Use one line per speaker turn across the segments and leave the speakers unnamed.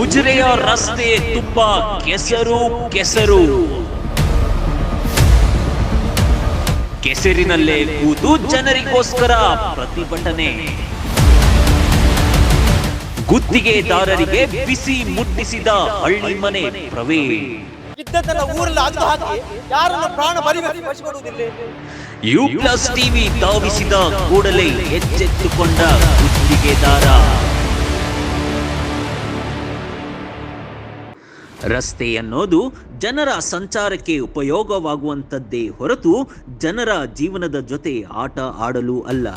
ಉಜಿರೆಯ ರಸ್ತೆ ತುಪ್ಪ ಕೆಸರು ಕೆಸರು. ಕೆಸರಿನಲ್ಲೇ ಕೂತು ಜನರಿಗೋಸ್ಕರ ಪ್ರತಿಭಟನೆ. ಗುತ್ತಿಗೆದಾರರಿಗೆ ಬಿಸಿ ಮುಟ್ಟಿಸಿದ ಹಳ್ಳಿ ಮನೆ ಪ್ರವೀಣ್ ಯು ಪ್ಲಸ್ ಟಿವಿ ಧಾವಿಸಿದ ಕೂಡಲೇ ಎಚ್ಚೆತ್ತುಕೊಂಡ ಗುತ್ತಿಗೆದಾರ. ರಸ್ತೆ ಅನ್ನೋದು ಜನರ ಸಂಚಾರಕ್ಕೆ ಉಪಯೋಗವಾಗುವಂಥದ್ದೇ ಹೊರತು ಜನರ ಜೀವನದ ಜೊತೆ ಆಟ ಆಡಲು ಅಲ್ಲ.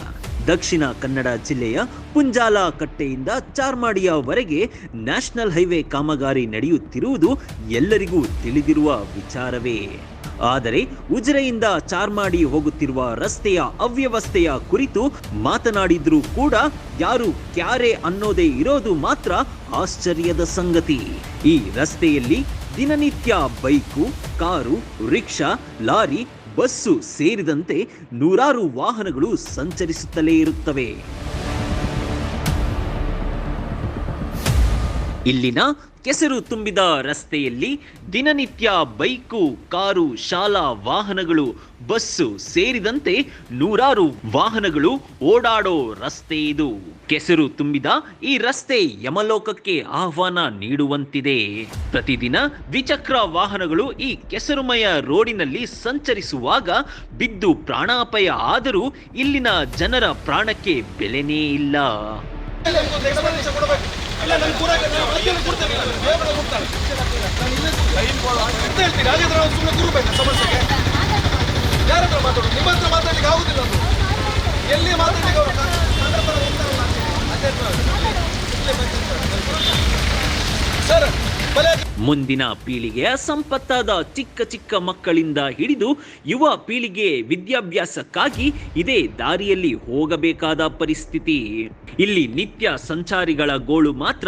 ದಕ್ಷಿಣ ಕನ್ನಡ ಜಿಲ್ಲೆಯ ಪುಂಜಾಲ ಕಟ್ಟೆಯಿಂದ ಚಾರ್ಮಾಡಿಯವರೆಗೆ ನ್ಯಾಷನಲ್ ಹೈವೇ ಕಾಮಗಾರಿ ನಡೆಯುತ್ತಿರುವುದು ಎಲ್ಲರಿಗೂ ತಿಳಿದಿರುವ ವಿಚಾರವೇ. ಆದರೆ ಉಜಿರೆಯಿಂದ ಚಾರ್ಮಾಡಿ ಹೋಗುತ್ತಿರುವ ರಸ್ತೆಯ ಅವ್ಯವಸ್ಥೆಯ ಕುರಿತು ಮಾತನಾಡಿದ್ರೂ ಕೂಡ ಯಾರು ಕ್ಯಾರೆ ಅನ್ನೋದೇ ಇರೋದು ಮಾತ್ರ ಆಶ್ಚರ್ಯದ ಸಂಗತಿ. ಈ ರಸ್ತೆಯಲ್ಲಿ ದಿನನಿತ್ಯ bike, car, rickshaw, lorry, bus ಸೇರಿದಂತೆ ನೂರಾರು ವಾಹನಗಳು ಸಂಚರಿಸುತ್ತಲೇ ಇರುತ್ತವೆ. ಇಲ್ಲಿನ ಕೆಸರು ತುಂಬಿದ ರಸ್ತೆಯಲ್ಲಿ ದಿನನಿತ್ಯ ಬೈಕು, ಕಾರು, ಶಾಲಾ ವಾಹನಗಳು, ಬಸ್ಸು ಸೇರಿದಂತೆ ನೂರಾರು ವಾಹನಗಳು ಓಡಾಡೋ ರಸ್ತೆ ಇದು. ಕೆಸರು ತುಂಬಿದ ಈ ರಸ್ತೆ ಯಮಲೋಕಕ್ಕೆ ಆಹ್ವಾನ ನೀಡುವಂತಿದೆ. ಪ್ರತಿದಿನ ದ್ವಿಚಕ್ರ ವಾಹನಗಳು ಈ ಕೆಸರುಮಯ ರೋಡಿನಲ್ಲಿ ಸಂಚರಿಸುವಾಗ ಬಿದ್ದು ಪ್ರಾಣಾಪಾಯ ಆದರೂ ಇಲ್ಲಿನ ಜನರ ಪ್ರಾಣಕ್ಕೆ ಬೆಲೆನೇ ಇಲ್ಲ. ಮುಂದಿನ ಪೀಳಿಗೆಯ ಸಂಪತ್ತಾದ ಚಿಕ್ಕ ಚಿಕ್ಕ ಮಕ್ಕಳಿಂದ ಹಿಡಿದು ಯುವ ಪೀಳಿಗೆ ವಿದ್ಯಾಭ್ಯಾಸಕ್ಕಾಗಿ ಇದೇ ದಾರಿಯಲ್ಲಿ ಹೋಗಬೇಕಾದ ಪರಿಸ್ಥಿತಿ. ಇಲ್ಲಿ ನಿತ್ಯ ಸಂಚಾರಿಗಳ ಗೋಳು ಮಾತ್ರ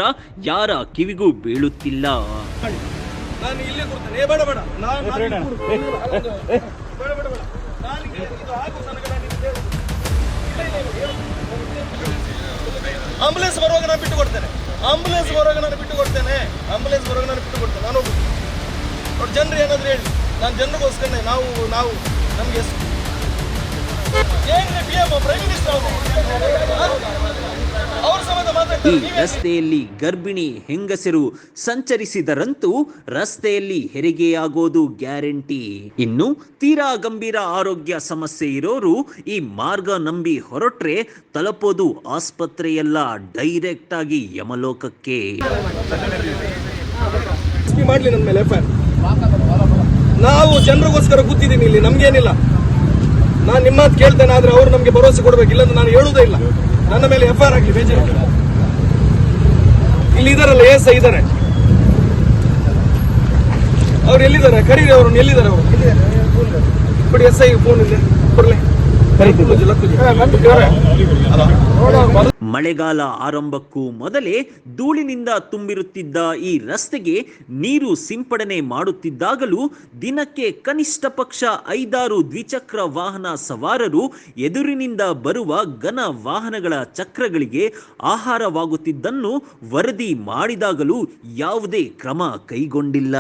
ಯಾರ ಕಿವಿಗೂ ಬೀಳುತ್ತಿಲ್ಲ.
ನಾನು ಇಲ್ಲೇ ಕೊಡ್ತೇನೆ. ಬೇಡ ಬೇಡ. ನಾನು ನಾನು ಇಲ್ಲಿ ಬೇಡ ಬೇಡ ಬೇಡ. ನಾನು ಇದು ಆಗು ನನಗೆ ನಾನು ಇಲ್ಲಿ ಹೇಳುದು. ಇಲ್ಲ, ಇಲ್ಲ, ಇಲ್ಲ, ಹೇಳು. ಆಂಬುಲೆನ್ಸ್ ಬರುವಾಗ ನಾನು ಬಿಟ್ಟು ಕೊಡ್ತೇನೆ. ಆಂಬುಲೆನ್ಸ್ ಬರುವಾಗ ನಾನು ಬಿಟ್ಟು ಕೊಡ್ತೇನೆ. ಆಂಬುಲೆನ್ಸ್ ಬರುವಾಗ ನಾನು ಬಿಟ್ಟು ಕೊಡ್ತೇನೆ. ನಾನು ನೋಡಿ ಜನರು ಏನಾದ್ರು ಹೇಳಿ. ನಾನು ಜನರಿಗೋಸ್ಕರನೇ ನಾವು ನಾವು ನಮ್ಗೆ ಎಂ ಪ್ರೈಮ್ ಮಿನಿಸ್ಟರ್ ಅವರು?
ಈ ರಸ್ತೆಯಲ್ಲಿ ಗರ್ಭಿಣಿ ಹೆಂಗಸರು ಸಂಚರಿಸಿದರಂತೂ ರಸ್ತೆಯಲ್ಲಿ ಹೆರಿಗೆಯಾಗೋದು ಗ್ಯಾರಂಟಿ. ಇನ್ನು ತೀರಾ ಗಂಭೀರ ಆರೋಗ್ಯ ಸಮಸ್ಯೆ ಇರೋರು ಈ ಮಾರ್ಗ ನಂಬಿ ಹೊರಟ್ರೆ ತಲುಪೋದು ಆಸ್ಪತ್ರೆಯಲ್ಲ ಡೈರೆಕ್ಟ್ ಆಗಿ ಯಮಲೋಕಕ್ಕೆ.
ಮಾಡ್ಲಿ ನನ್ನ ಮೇಲೆ ನಾವು ಜನರಿಗೋಸ್ಕರ ಕೂತಿದ್ದೀನಿ ಇಲ್ಲಿ ನಮ್ಗೇನಿಲ್ಲ. ನಾನು ನಿಮ್ಮ ಕೇಳ್ತೇನೆ ಆದ್ರೆ ಅವ್ರು ನಮಗೆ ಭರವಸೆ ಕೊಡ್ಬೇಕು ಇಲ್ಲಂದ್ರೆ ನಾನು ಹೇಳುವುದೇ ಇಲ್ಲ. ನನ್ನ ಮೇಲೆ ಎಫ್ ಆರ್ ಆಗಲಿ ಬೇಜಾರು ಇಲ್ಲಿ ಇದಾರಲ್ಲ ಎಸ್ ಐ ಇದ್ದಾರೆ ಅವ್ರು ಎಲ್ಲಿದ್ದಾರೆ? ಕರೀರಿ ಅವ್ರನ್ನ ಎಲ್ಲಿದ್ದಾರೆ ಅವರು? ಕೊಡಿ ಎಸ್ ಐ ಫೋನ್ ಇದೆ. ಕೊಡ್ಲಿ. ಲಕ್ಕುಜಿ.
ಮಳೆಗಾಲ ಆರಂಭಕ್ಕೂ ಮೊದಲೇ ಧೂಳಿನಿಂದ ತುಂಬಿರುತ್ತಿದ್ದ ಈ ರಸ್ತೆಗೆ ನೀರು ಸಿಂಪಡಣೆ ಮಾಡುತ್ತಿದ್ದಾಗಲೂ ದಿನಕ್ಕೆ ಕನಿಷ್ಠ ಪಕ್ಷ ಐದಾರು ದ್ವಿಚಕ್ರ ವಾಹನ ಸವಾರರು ಎದುರಿನಿಂದ ಬರುವ ಘನ ವಾಹನಗಳ ಚಕ್ರಗಳಿಗೆ ಆಹಾರವಾಗುತ್ತಿದ್ದನ್ನು ವರದಿ ಮಾಡಿದಾಗಲೂ ಯಾವುದೇ ಕ್ರಮ ಕೈಗೊಂಡಿಲ್ಲ.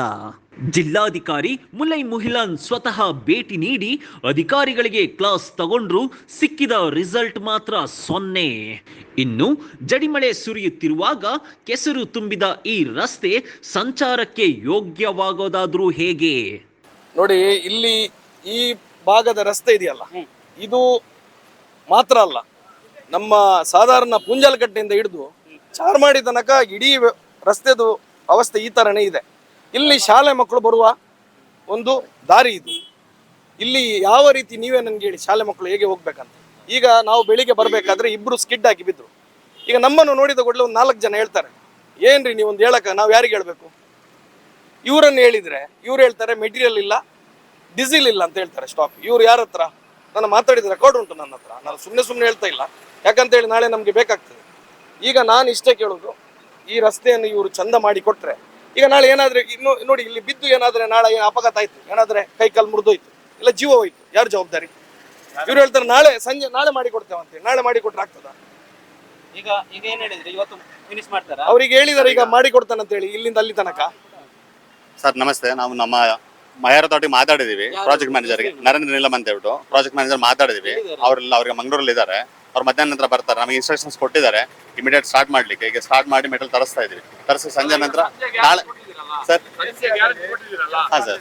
ಜಿಲ್ಲಾಧಿಕಾರಿ ಮುಲೈ ಮುಹಿಲಾನ್ ಸ್ವತಃ ಭೇಟಿ ನೀಡಿ ಅಧಿಕಾರಿಗಳಿಗೆ ಕ್ಲಾಸ್ ತಗೊಂಡ್ರು ಸಿಕ್ಕಿದ ರಿಸಲ್ಟ್ ಮಾತ್ರ ಸೊನ್ನೆ. ಇನ್ನು ಜಡಿಮಳೆ ಸುರಿಯುತ್ತಿರುವಾಗ ಕೆಸರು ತುಂಬಿದ ಈ ರಸ್ತೆ ಸಂಚಾರಕ್ಕೆ ಯೋಗ್ಯವಾಗೋದಾದ್ರೂ ಹೇಗೆ?
ನೋಡಿ ಇಲ್ಲಿ ಈ ಭಾಗದ ರಸ್ತೆ ಇದೆಯಲ್ಲ ಇದು ಮಾತ್ರ ಅಲ್ಲ. ನಮ್ಮ ಸಾಧಾರಣ ಪುಂಜಾಲ್ಗಡ್ಡೆಯಿಂದ ಹಿಡಿದು ಚಾರ್ಮಾಡಿ ತನಕ ಇಡೀ ರಸ್ತೆದು ಅವಸ್ಥೆ ಈ ಥರನೇ ಇದೆ. ಇಲ್ಲಿ ಶಾಲೆ ಮಕ್ಕಳು ಬರುವ ಒಂದು ದಾರಿ ಇದು. ಇಲ್ಲಿ ಯಾವ ರೀತಿ ನೀವೇ ನನಗೆ ಹೇಳಿ ಶಾಲೆ ಮಕ್ಕಳು ಹೇಗೆ ಹೋಗ್ಬೇಕಂತ. ಈಗ ನಾವು ಬೆಳಿಗ್ಗೆ ಬರಬೇಕಾದ್ರೆ ಇಬ್ರು ಸ್ಕಿಡ್ ಹಾಕಿ ಬಿದ್ರು. ಈಗ ನಮ್ಮನ್ನು ನೋಡಿದ ಕೂಡಲೇ ಒಂದು ನಾಲ್ಕು ಜನ ಹೇಳ್ತಾರೆ, ಏನ್ರಿ ನೀವು ಒಂದು ಹೇಳಕ ನಾವು ಯಾರಿಗೆ ಹೇಳಬೇಕು? ಇವರನ್ನು ಹೇಳಿದ್ರೆ, ಇವ್ರು ಹೇಳ್ತಾರೆ ಮೆಟೀರಿಯಲ್ ಇಲ್ಲ ಡೀಸಿಲ್ ಇಲ್ಲ ಅಂತ ಹೇಳ್ತಾರೆ ಸ್ಟಾಕ್ ಇವ್ರು ಯಾರ ಹತ್ರ? ನಾನು ಮಾತಾಡಿದ ರೆಕಾರ್ಡ್ ಉಂಟು ನನ್ನ ಹತ್ರ. ನಾನು ಸುಮ್ಮನೆ ಸುಮ್ಮನೆ ಹೇಳ್ತಾ ಇಲ್ಲ. ಯಾಕಂತ ಹೇಳಿ ನಾಳೆ ನಮಗೆ ಬೇಕಾಗ್ತದೆ. ಈಗ ನಾನು ಇಷ್ಟೇ ಕೇಳೋದು, ಈ ರಸ್ತೆಯನ್ನು ಇವರು ಚಂದ ಮಾಡಿ ಕೊಟ್ರೆ ಈಗ ನಾಳೆ ಏನಾದ್ರೆ ಇನ್ನು ನೋಡಿ ಇಲ್ಲಿ ಬಿದ್ದು ಏನಾದ್ರೆ ನಾಳೆ ಏನು ಅಪಘಾತ ಆಯ್ತು ಏನಾದ್ರೆ ಕೈ ಕಾಲು ಮುರಿದೋಯ್ತು ಇಲ್ಲ ಜೀವ ಹೋಯ್ತು ಯಾರು ಜವಾಬ್ದಾರಿ? ಇವ್ರು ಹೇಳ್ತಾರೆ ನಾಳೆ ಸಂಜೆ ನಾಳೆ ಮಾಡಿ ಕೊಡ್ತೇವೆ ಅಂತೇಳಿ ನಾಳೆ ಮಾಡಿ ಕೊಟ್ರೆ ಆಗ್ತದ?
ಈಗ ಈಗ ಏನ್ ಹೇಳಿದ್ರಿ ಇವತ್ತು ಫಿನಿಶ್ ಮಾಡ್ತಾರಾ?
ಅವ್ರಿಗೆ ಹೇಳಿದಾರೆ ಈಗ ಮಾಡಿ ಅಂತ ಹೇಳಿ ಇಲ್ಲಿಂದ ಅಲ್ಲಿ ತನಕ.
ಸರ್ ನಮಸ್ತೆ ನಾವು ನಮ್ಮ ಮಹೇರತೋಟಿ ಮಾತಾಡಿದೀವಿ ಪ್ರಾಜೆಕ್ಟ್ ಮ್ಯಾನೇಜರ್ಗೆ ನರೇಂದ್ರ ನೀಲಮ್ ಅಂತ ಹೇಳ್ಬಿಟ್ಟು ಪ್ರಾಜೆಕ್ಟ್ ಮ್ಯಾನೇಜರ್ ಮಾತಾಡಿದೀವಿ ಅವರೆಲ್ಲ ಅವ್ರಿಗೆ ಮಂಗಳೂರಲ್ಲಿ ಇದ್ದಾರೆ ಅವ್ರು ಮಧ್ಯಾಹ್ನ ನಂತರ ಬರ್ತಾರೆ. ನಮಗೆ ಇನ್ಸ್ಟ್ರಕ್ಷನ್ಸ್ ಕೊಟ್ಟಿದ್ದಾರೆ. ಇಮಿಡಿಯೇಟ್ ಸ್ಟಾರ್ಟ್ ಮಾಡ್ಲಿಕ್ಕೆ. ಈಗ ಸ್ಟಾರ್ಟ್ ಮಾಡಿ ಮೆಟಲ್ ತರಿಸ್ತಾ ಇದೀವಿ ತರಿಸಿ ಸಂಜೆ ನಂತರ ನಾಳೆ ಸರ್? ಹಾಂ ಸರ್.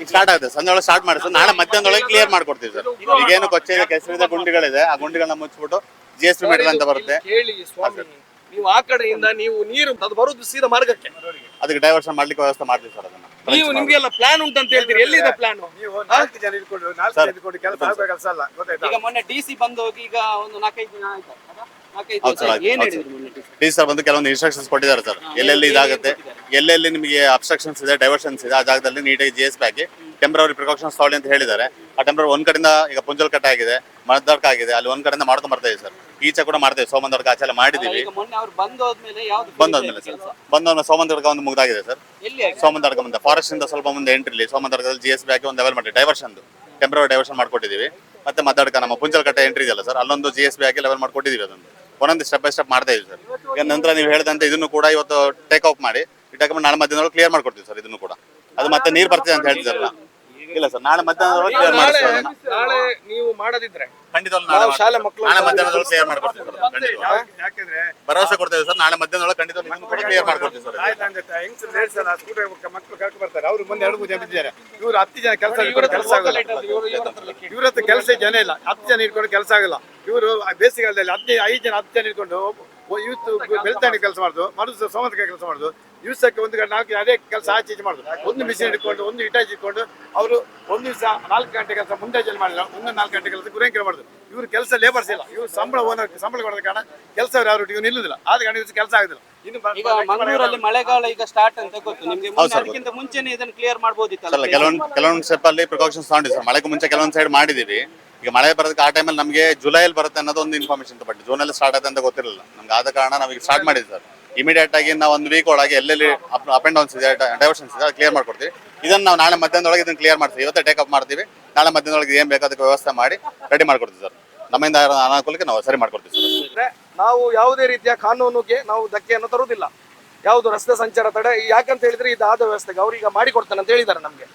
ಈಗ ಸ್ಟಾರ್ಟ್ ಆಗುತ್ತೆ. ಸಂಜೆ ಒಳಗೆ ಸ್ಟಾರ್ಟ್ ಮಾಡಿ ಸರ್ ನಾಳೆ ಮಧ್ಯಾಹ್ನದೊಳಗೆ ಕ್ಲಿಯರ್ ಮಾಡ್ಕೊಡ್ತೀವಿ ಸರ್. ಈಗೇನು ಕೊಚ್ಚೆ ಕೆಸರಿದ ಗುಂಡಿಗಳಿದೆ ಆ ಗುಂಡಿಗಳನ್ನ ಮುಚ್ಚಿಬಿಟ್ಟು ಜಿ ಎಸ್ ಪಿ ಮೆಟಲ್ ಅಂತ ಬರುತ್ತೆ.
ನೀವು ಆ ಕಡೆಯಿಂದ ನೀವು ನೀರು ಅದು ಬರೋದು ಸೀದಾ ಮಾರ್ಗಕ್ಕೆ.
ಅದಕ್ಕೆ ಡೈವರ್ಷನ್ ಮಾಡ್ಲಿಕ್ಕೆ ವ್ಯವಸ್ಥೆ ಮಾಡ್ತೀವಿ ಸರ್ ಅದನ್ನ.
ನೀವು ನಿಮ್ಗೆಲ್ಲ ಪ್ಲಾನ್ ಉಂಟಂತ ಹೇಳ್ತೀರಿ. ಎಲ್ಲಿದೆ ಪ್ಲಾನ್
ನೀವು ನಾಲ್ಕು ಜನ ಇಟ್ಕೊಂಡು ನಾಲ್ಕು ಜನ ಇಟ್ಕೊಂಡು ಕೆಲಸ ಆಗೋ ಕೆಲಸ ಅಲ್ಲ ಗೊತ್ತಾಯ್ತಾ?
ಈಗ ಮೊನ್ನೆ ಡಿ ಸಿ ಬಂದು ಹೋಗಿ ಈಗ ಒಂದು ನಾಲ್ಕೈದು ದಿನ ಆಯ್ತಾ?
ಸರ್,
ಆಯ್ತು. ಏನ್ ಹೇಳಿದ್ರು ಮೊನ್ನೆ DC?
ಡಿ ಸರ್ ಬಂದು ಕೆಲವೊಂದು ಇನ್ಸ್ಟ್ರಕ್ಷನ್ಸ್ ಕೊಟ್ಟಿದ್ದಾರೆ ಸರ್ ಎಲ್ಲೆಲ್ಲಿ ಇದಾಗುತ್ತೆ ಎಲ್ಲೆಲ್ಲಿ ನಿಮಗೆ ಅಬ್ಸ್ಟ್ರಕ್ಷನ್ಸ್ ಇದೆ ಡೈವರ್ಷನ್ಸ್ ಇದೆ ಆ ಜಾಗದಲ್ಲಿ ನೀಟಾಗಿ ಜಿ ಎಸ್ ಪಿ ಹಾಕಿ ಟೆಂಪ್ರವರಿ ಪ್ರಿಕಾಷನ್ ತಗೊಳ್ಳಿ ಅಂತ ಹೇಳಿದ್ದಾರೆ. ಆ ಟೆಂಪ್ರವರಿ ಒಂದ್ ಕಡೆಯಿಂದ ಈಗ ಪುಂಜಲ್ ಕಟ್ಟ ಆಗಿದೆ ಮಣದಡ್ಕ ಆಗಿದೆ. ಅಲ್ಲಿ ಒಂದ್ ಕಡೆಯಿಂದ ಮಾಡ್ಕೊಂಡ್ ಬರ್ತಾ ಇದೆ ಸರ್. ಈಚೆ ಕೂಡ ಮಾಡ್ತೇವೆ ಸೋಮಂದಡ್ಕ ಆಚೆ ಮಾಡಿದೀವಿ. ಬಂದಾದ್ಮೇಲೆ ಸರ್. ಬಂದ ಸೋಮಂದಡ್ಕ ಒಂದು ಮುಗ್ದಾಗಿದೆ ಸರ್? ಸೋಮಂದರ್ಕ ಮುಂದೆ. ಫಾರೆಸ್ಟ್ ಇಂದ ಸ್ವಲ್ಪ ಮುಂದೆ ಎಂಟ್ರಿ ಸೋಮಂದಡ್ಕದಲ್ಲಿ ಜಿ ಎಸ್ ಬಿ ಹಾಕಿ ಒಂದು ಲೆವೆಲ್ ಮಾಡಿ ಡೈವರ್ಷನ್ ಟೆಂಪ್ರವರಿ ಡೈವರ್ಷನ್ ಮಾಡ್ಕೊಟ್ಟಿದ್ದೀವಿ ಮತ್ತೆ ಮದ್ದಾಡ್ಕ ನಮ್ಮ ಪುಂಜಲ್ ಕಟ್ಟೆ ಎಂಟ್ರಿ ಇದೆಯಲ್ಲ ಸರ್ ಅಲ್ಲೊಂದು ಜಿ ಎಸ್ ಬಿ ಹಾಕಿ ಲೆವೆಲ್ ಮಾಡ್ಕೊಟ್ಟಿದ್ದೀವಿ ಅದೊಂದು. ಒಂದೊಂದು ಸ್ಟೆಪ್ ಬೈ ಸ್ಟೆಪ್ ಮಾಡ್ತಾ ಇದ್ದೀವಿ ಸರ್. ಈಗ ನಂತರ ನೀವು ಹೇಳಿದಂತೆ ಇದನ್ನು ಕೂಡ ಇವತ್ತು ಟೇಕ್ ಔಟ್ ಮಾಡಿ ಟೇಕ್ ನಾಳೆ ಮಧ್ಯಾಹ್ನ ಕ್ಲಿಯರ್ ಮಾಡ್ಕೊಡ್ತೀವಿ ಸರ್ ಇದನ್ನು ಕೂಡ. ಅದು ಮತ್ತೆ ನೀರು ಬರ್ತಿದೆ ಅಂತ ಹೇಳ್ತಿದಾರಲ್ಲ ಇಲ್ಲ ಸರ್. ನಾಳೆ ಮಧ್ಯಾಹ್ನದೊಳಗೆ ಕ್ಲಿಯರ್
ನಾಳೆ
ಮಾಡಿಸ್ತೀವಿ ಅದನ್ನ.
ನಾಳೆ ನೀವು ಮಾಡದಿದ್ರೆ.
ಖಂಡಿತ
ನಾವು
ನಾಳೆ
ಶಾಲೆ ಮಕ್ಕಳು
ನಾಳೆ ಮಧ್ಯಾಹ್ನದೊಳಗೆ ಕ್ಲಿಯರ್ ಮಾಡ್ಕೊಡ್ತೀವಿ ಸರ್. ಖಂಡಿತವಾಗ್ಲೂ.
ಯಾಕೆಂದ್ರೆ?
ಭರವಸೆ ಕೊಡ್ತೇವೆ ಸರ್. ನಾಳೆ ಮಧ್ಯಾಹ್ನದೊಳಗೆ ಖಂಡಿತ ಇದನ್ನು ಕೂಡ ಕ್ಲಿಯರ್ ಮಾಡ್ಕೊಡ್ತೀವಿ ಸರ್.
ಆಯ್ತು ಅಂದ್ರೆ ಹೆಂಗ್ಸ್ ಲೇಡ್ಸ್ ಎಲ್ಲ ಸ್ಕೂಟರ್ ಮಕ್ಕಳು ಕರ್ಕೊಂಡು ಬರ್ತಾರೆ. ಅವ್ರು ಮುಂದೆ ಎರಡು ಮೂರು ಜನ ಇದ್ದಾರೆ. ಇವ್ರು ಹತ್ತು ಜನ ಕೆಲಸ ಇವ್ರ ಕೆಲಸ ಆಗಲ್ಲ. ಇವ್ರ ಹತ್ರ ಕೆಲಸ ಜನ ಇಲ್ಲ. ಹತ್ತು ಜನ ಇಟ್ಕೊಂಡು ಕೆಲಸ ಆಗಲ್ಲ. ಇವರು ಬೇಸಿಗೆಗಾಲದಲ್ಲಿ ಹದಿನೈದು ಐದು ಜನ ಹತ್ತು ಜನ ಇಟ್ಕೊಂಡು ಯೂತ್ ಬೆಳ್ತಾಣಿ ಕೆಲಸ ಮಾಡುದು ಮರುದು ಸೋಮವಾರ ಕೆಲಸ ಮಾಡುದು. ದಿವಸಕ್ಕೆ ಒಂದು ಗಂಟೆ ನಾಲ್ಕು ಅದೇ ಕೆಲಸ ಆಚೆ ಈಚೆ ಮಾಡುದು. ಒಂದು ಮಿಷಿನ್ ಇಟ್ಕೊಂಡು ಒಂದು ಇಟಾಚಿ ಇಟ್ಕೊಂಡು ಅವರು ಒಂದು ದಿವಸ ನಾಲ್ಕು ಗಂಟೆ ಕೆಲಸ ಮುಂದೆ ಜನ ಮಾಡಿಲ್ಲ ಒಂದು ನಾಲ್ಕು ಗಂಟೆ ಕೆಲಸ ಗುರೇಂಕರ ಮಾಡುದು. ಇವರು ಕೆಲಸ ಲೇಬರ್ಸ್ ಇಲ್ಲ. ಇವ್ರು ಸಂಬಳ ಓನರ್ ಸಂಬಳ ಕೊಡದ ಕಾರಣ ಕೆಲಸ ಯಾರು ಇವ್ರು ನಿಲ್ಲುದಿಲ್ಲ. ಆದ ಕಾರಣ ಇವ್ರು ಕೆಲಸ ಆಗುದಿಲ್ಲ.
ಈಗ ಮಂಗಳೂರಲ್ಲಿ ಮಳೆಗಾಲ ಈಗ ಸ್ಟಾರ್ಟ್ ಅಂತ ಗೊತ್ತು. ನಿಮ್ಗೆ ಅದಕ್ಕಿಂತ ಮುಂಚೆನೆ ಇದನ್ನ ಕ್ಲಿಯರ್
ಕೆಲವೊಂದು ಕೆಲವೊಂದು ಸ್ಟೆಪ್ ಅಲ್ಲಿ ಪ್ರಿಕಾಷನ್ಸ್ ತಗೊಂಡಿದ್ದೀವಿ ಮಳೆಗೂ ಮುಂಚೆ ಕೆಲವೊಂದು ಸೈಡ್ ಮಾಡಿದೀವಿ ಈಗ ಮಳೆ ಬರೋದಕ್ಕೆ ಆ ಟೈಮಲ್ಲಿ ನಮಗೆ ಜುಲೈಯಲ್ಲಿ ಬರುತ್ತೆ ಅನ್ನೋದು ಒಂದು ಇನ್ಫಾರ್ಮೇಷನ್ ಬಟ್ ಜೂನಲ್ಲಿ ಸ್ಟಾರ್ಟ್ ಆಗುತ್ತೆ ಅಂತ ಗೊತ್ತಿರಲಿಲ್ಲ. ನಮ್ಗೆ ಆದ ಕಾರಣ ನಮಗೆ ಸ್ಟಾರ್ಟ್ ಮಾಡಿದ್ವಿ ಸರ್. ಇಮಿಡಿಯೇಟ್ ಆಗಿ ನಾವು ಒಂದು ವೀಕ್ ಒಳಗೆ ಎಲ್ಲೆಲ್ಲಿ ಅಪ್ ಅಪ್ ಅಂಡ್ ಡೌನ್ಸ್ ಇದೆ ಡೈವರ್ಷನ್ಸ್ ಇದೆ ಕ್ಲಿಯರ್ ಮಾಡ್ಕೊಡ್ತೀವಿ. ಇದನ್ನು ನಾವು ನಾಳೆ ಮಧ್ಯಾಹ್ನದೊಳಗೆ ಇದನ್ನು ಕ್ಲಿಯರ್ ಮಾಡ್ತೀವಿ. ಇವತ್ತೇ ಟೇಕ್ ಅಪ್ ಮಾಡ್ತೀವಿ. ನಾಳೆ ಮಧ್ಯಾಹ್ನದೊಳಗೆ ಏನು ಬೇಕು ಅದಕ್ಕೆ ವ್ಯವಸ್ಥೆ ಮಾಡಿ ರೆಡಿ ಮಾಡ್ಕೊಡ್ತೀವಿ ಸರ್. ನಮ್ಮಿಂದ ಅನಾನುಕೂಲಕ್ಕೆ ನಾವು ಸರಿ ಮಾಡ್ಕೊಡ್ತೀವಿ ಸರ್.
ನಾವು ಯಾವುದೇ ರೀತಿಯ ಕಾನೂನಿಗೆ ನಾವು ಧಕ್ಕೆಯನ್ನು ತರುವುದಿಲ್ಲ. ಯಾವುದು ರಸ್ತೆ ಸಂಚಾರ ತಡೆ ಯಾಕಂತ ಹೇಳಿದ್ರೆ ಇದಾದ ವ್ಯವಸ್ಥೆಗೆ ಅವ್ರೀಗ ಮಾಡಿಕೊಡ್ತಾನೆ ಅಂತ ಹೇಳಿದ್ದಾರೆ ನಮ್ಗೆ.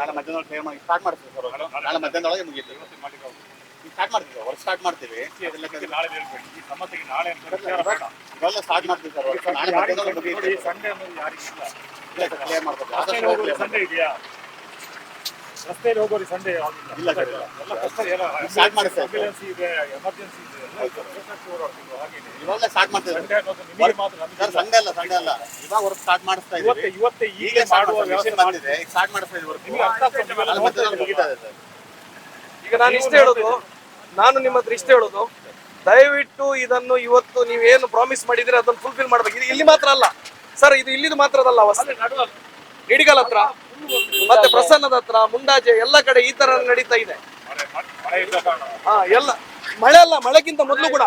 ನಾಳೆ ಮಧ್ಯಾಹ್ನ ಕ್ಲಿಯರ್ ಮಾಡಿ ಸ್ಟಾರ್ಟ್ ಮಾಡ್ತೀವಿ ಸರ್ ನಾಳೆ ಮಧ್ಯಾಹ್ನದೊಳಗೆ ಮುಗೀತು ಸ್ಟಾರ್ಟ್ ಮಾಡ್ತೀವಿ ವರ್ಕ್ ಸ್ಟಾರ್ಟ್ ಮಾಡ್ತೀವಿ. ಇವೆಲ್ಲ ಸ್ಟಾರ್ಟ್ ಮಾಡ್ತೀವಿ ಸರ್. ನಾಳೆ ಮಧ್ಯಾಹ್ನದೊಳಗೆ ಮುಗೀತು ಇಲ್ಲ. ಸರ್ ಕ್ಲಿಯರ್ ಬೇಗ ಸಂಡೇ ಮಾಡ್ಕೊಡ್ತೀವಿ.
ರಸ್ತೆಯಲ್ಲಿ ಹೋಗೋರಿ ಸಂಡೆ
ಇಲ್ಲ ಸರ್.
ಸ್ಟಾರ್ಟ್. ಆಂಬ್ಯುಲೆನ್ಸ್ ಇದೆ. ಎಮರ್ಜೆನ್ಸಿ ಇದೆ ಹಾಗೇನೆ.
ಇವಾಗಲೇ ಸ್ಟಾರ್ಟ್ ಮಾಡ್ತೀವಿ
ಸಂಡೆ ಅನ್ನೋದು ನಿಮಗೆ ಮಾತ್ರ ನಮಗೆ
ಸರ್ ಸಂಡೆ ಅಲ್ಲ ಸಂಡೆ ಅಲ್ಲ. ಇವಾಗ ವರ್ಕ್ ಸ್ಟಾರ್ಟ್ ಮಾಡಿಸ್ತಾ
ಇವತ್ತೇ
ಇದ್ದೀವಿ
ಇವತ್ತೇ
ಈಗ
ಮಾಡುವ
ಮಾಡುವ
ವ್ಯವಸ್ಥೆ
ವ್ಯವಸ್ಥೆ ಮಾಡಿದೆ ಈಗ ಸ್ಟಾರ್ಟ್ ಮಾಡಿಸ್ತಾ ಇದ್ದೀವಿ.
ನಿಮಗೆ ಅರ್ಥ
ಮಧ್ಯಾಹ್ನದೊಳಗೆ ಮುಗೀತಾ ಇದೆ ಸರ್.
ಈಗ ನಾನು ಇಷ್ಟ ಹೇಳೋದು ನಾನು ನಿಮ್ಮ ಹತ್ರ ಇಷ್ಟ ಹೇಳೋದು ದಯವಿಟ್ಟು ಇದನ್ನು ಇವತ್ತು ನೀವೇನು ಪ್ರಾಮಿಸ್ ಮಾಡಿದ್ರೆ ಅದನ್ನು ಫುಲ್ಫಿಲ್ ಮಾಡ್ಬೇಕು. ಇದು ಇಲ್ಲಿ ಮಾತ್ರ ಅಲ್ಲ. ಸರ್ ಇದು ಇಲ್ಲಿದು ಮಾತ್ರದಲ್ಲ ಅವಸ್ಥೆ. ಇಡಿಗಲ್ ಹತ್ರ. ಮತ್ತೆ ಪ್ರಸನ್ನದ ಹತ್ರ ಮುಂಡಾಜೆ ಎಲ್ಲ ಕಡೆ ಈ ತರ ನಡೀತಾ ಇದೆ.
ಮಳೆ
ಅಲ್ಲ, ಮಳೆಗಿಂತ ಮೊದಲು ಕೂಡ.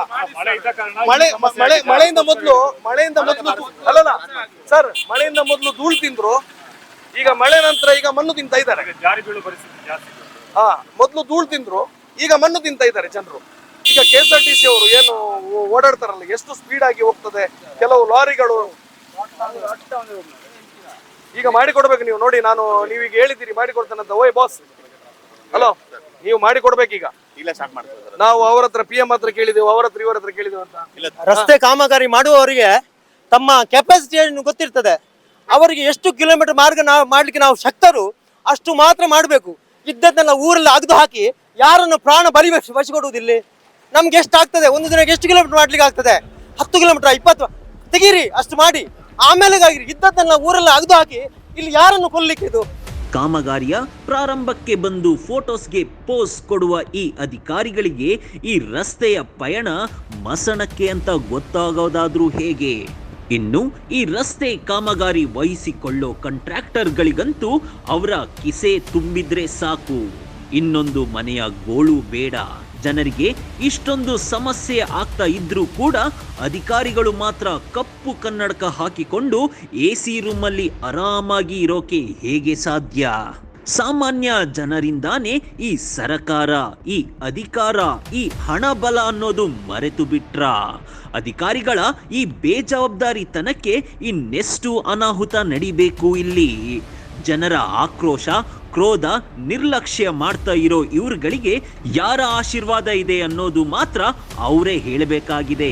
ಮಳೆ
ಮಳೆ. ಮಳೆಯಿಂದ ಮೊದಲು ಮಳೆಯಿಂದ ಮೊದಲು ಅಲ್ಲಲ್ಲ, ಸರ್, ಮಳೆಯಿಂದ ಮೊದಲು ಧೂಳು ತಿಂದ್ರು. ಈಗ ಮಳೆ ನಂತರ ಈಗ ಮಣ್ಣು ತಿಂತಾ ಇದ್ದಾರೆ. ಹಾ, ಮೊದಲು ಧೂಳು ತಿಂದ್ರು, ಈಗ ಮಣ್ಣು ತಿಂತಾ ಇದ್ದಾರೆ ಜನರು. ಈಗ K S R T C ಅವರು ಏನು ಓಡಾಡ್ತಾರಲ್ಲ, ಎಷ್ಟು ಸ್ಪೀಡ್ ಆಗಿ ಹೋಗ್ತದೆ, ಕೆಲವು ಲಾರಿಗಳು ಈಗ ಮಾಡಿಕೊಡ್ಬೇಕು ನೀವು. ನೋಡಿ ನಾನು ನೀವೀಗ ಹೇಳಿದ್ದೀರಿ ಅಂತ ಓಯ್ ಬಾಸ್ ಹಲೋ ನೀವು ಮಾಡಿಕೊಡ್ಬೇಕೀಗ.
ಈಗ ಸ್ಟಾರ್ಟ್
ನಾವು ಅವ್ರ ಹತ್ರ ಪಿ ಎಂ ಹತ್ರ ಕೇಳಿದೆವು ಅವ್ರ ಹತ್ರ ಇವರ ಹತ್ರ ಕೇಳಿದೆವು ಅಂತ.
ಇಲ್ಲ.
ರಸ್ತೆ ಕಾಮಗಾರಿ ಮಾಡುವವರಿಗೆ ತಮ್ಮ ಕೆಪಾಸಿಟಿಯನ್ನು ಗೊತ್ತಿರ್ತದೆ. ಅವರಿಗೆ ಎಷ್ಟು ಕಿಲೋಮೀಟರ್ ಮಾರ್ಗ ನಾವು ಮಾಡ್ಲಿಕ್ಕೆ ನಾವು ಶಕ್ತರು ಅಷ್ಟು ಮಾತ್ರ ಮಾಡಬೇಕು. ಇದ್ದದ್ದನ್ನೆಲ್ಲ ಊರಲ್ಲಿ ಅಗ್ದು ಹಾಕಿ ಯಾರನ್ನು ಪ್ರಾಣ ಬಲಿ ಬಸಿಕೊಡುವುದಿಲ್ಲ ನಮ್ಗೆ ಎಷ್ಟು ಆಗ್ತದೆ ಒಂದು ದಿನಕ್ಕೆ ಎಷ್ಟು ಕಿಲೋಮೀಟರ್ ಮಾಡ್ಲಿಕ್ಕೆ ಆಗ್ತದೆ? ಹತ್ತು ಕಿಲೋಮೀಟರ್ ಇಪ್ಪತ್ತು? ತೆಗೀರಿ ಅಷ್ಟು ಮಾಡಿ. ಆಮೇಲೆ ಇದ್ದದ್ದನ್ನ ಊರಲ್ಲಿ ಅಗ್ದು ಹಾಕಿ ಇಲ್ಲಿ ಯಾರನ್ನು ಕೊಲ್ಲಿಕ್ಕೆ ಇದು?
ಕಾಮಗಾರಿಯ ಪ್ರಾರಂಭಕ್ಕೆ ಬಂದು ಫೋಟೋಸ್ಗೆ ಪೋಸ್ ಕೊಡುವ ಈ ಅಧಿಕಾರಿಗಳಿಗೆ ಈ ರಸ್ತೆಯ ಪಯಣ ಮಸಣಕ್ಕೆ ಅಂತ ಗೊತ್ತಾಗೋದಾದ್ರೂ ಹೇಗೆ? ಇನ್ನು ಈ ರಸ್ತೆ ಕಾಮಗಾರಿ ವಹಿಸಿಕೊಳ್ಳೋ ಕಂಟ್ರಾಕ್ಟರ್ಗಳಿಗಂತೂ ಅವರ ಕಿಸೆ ತುಂಬಿದ್ರೆ ಸಾಕು. ಇನ್ನೊಂದು ಮನೆಯ ಗೋಳು ಬೇಡ. ಜನರಿಗೆ ಇಷ್ಟೊಂದು ಸಮಸ್ಯೆ ಆಗ್ತಾ ಇದ್ರೂ ಕೂಡ ಅಧಿಕಾರಿಗಳು ಮಾತ್ರ ಕಪ್ಪು ಕನ್ನಡಕ ಹಾಕಿಕೊಂಡು ಎ ಸಿ ರೂಮಲ್ಲಿ ಆರಾಮಾಗಿ ಇರೋಕೆ ಹೇಗೆ ಸಾಧ್ಯ? ಸಾಮಾನ್ಯ ಜನರಿಂದಾನೇ ಈ ಸರಕಾರ, ಈ ಅಧಿಕಾರ, ಈ ಹಣ ಬಲ ಅನ್ನೋದು ಮರೆತು ಬಿಟ್ರ. ಅಧಿಕಾರಿಗಳ ಈ ಬೇಜವಾಬ್ದಾರಿತನಕ್ಕೆ ಇನ್ನೆಷ್ಟು ಅನಾಹುತ ನಡಿಬೇಕು ಇಲ್ಲಿ? ಜನರ ಆಕ್ರೋಶ ಕ್ರೋಧ ನಿರ್ಲಕ್ಷ್ಯ ಮಾಡ್ತಾ ಇರೋ ಇವ್ರುಗಳಿಗೆ ಯಾರ ಆಶೀರ್ವಾದ ಇದೆ ಅನ್ನೋದು ಮಾತ್ರ ಅವರೇ ಹೇಳಬೇಕಾಗಿದೆ.